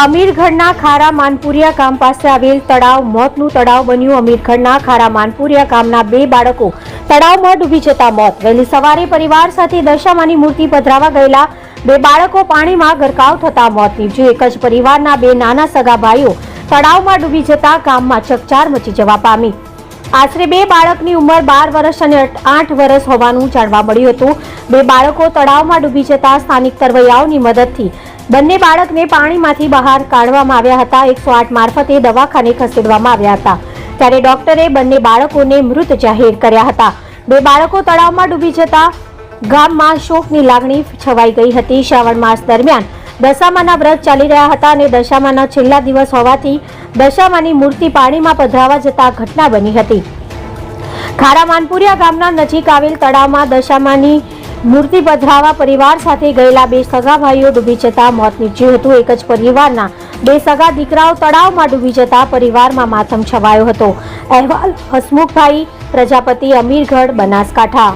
અમીરગઢના ખારા માનપુરિયા ગામ પાસે આવેલ તળાવ મોતનું તળાવ બન્યું. અમીરગઢના ખારા માનપુરિયા ગામના બે બાળકો તળાવમાં ડૂબી જતા મોત વહેલી સવારે પરિવાર સાથે દશામાની મૂર્તિ પધરાવા ગયેલા બે બાળકો પાણીમાં ગરકાવ થતા મોત નીપજ્યું એક જ પરિવારના બે નાના સગા ભાઈઓ તળાવમાં ડૂબી જતા ગામમાં ચકચાર મચી જવા પામી. આશરે બે બાળકની ઉંમર બાર વર્ષ અને આઠ વર્ષ હોવાનું જાણવા મળ્યું હતું. બે બાળકો તળાવમાં ડૂબી જતા સ્થાનિક તરવૈયાઓની મદદથી બંને બાળકને પાણીમાંથી બહાર કાઢવામાં આવ્યા હતા. એકસો આઠ મારફતે દવાખાને ખસેડવામાં આવ્યા હતા. ત્યારે ડોક્ટરે બંને બાળકોને મૃત જાહેર કર્યા હતા. બે બાળકો તળાવમાં ડૂબી જતા ગામમાં શોકની લાગણી છવાઈ ગઈ હતી. શ્રાવણ માસ દરમિયાન દશામાના વ્રત ચાલી રહ્યા હતા અને દશામાના છેલ્લા દિવસ હોવાથી દશામાની મૂર્તિ પાણીમાં પધરાવા જતા ઘટના બની હતી. ખારા માનપુરિયા ગામના નજીક આવેલ તળાવમાં દશામાની મૂર્તિ પધરાવા પરિવાર સાથે ગયેલા બે સગા ભાઈઓ ડૂબી જતા મોત નીપજ્યું હતું. એક જ પરિવારના બે સગા દીકરાઓ તળાવમાં ડૂબી જતા પરિવારમાં માતમ છવાયો હતો. અહેવાલ, હસમુખભાઈ, પ્રજાપતિ, અમીરગઢ, બનાસકાંઠા.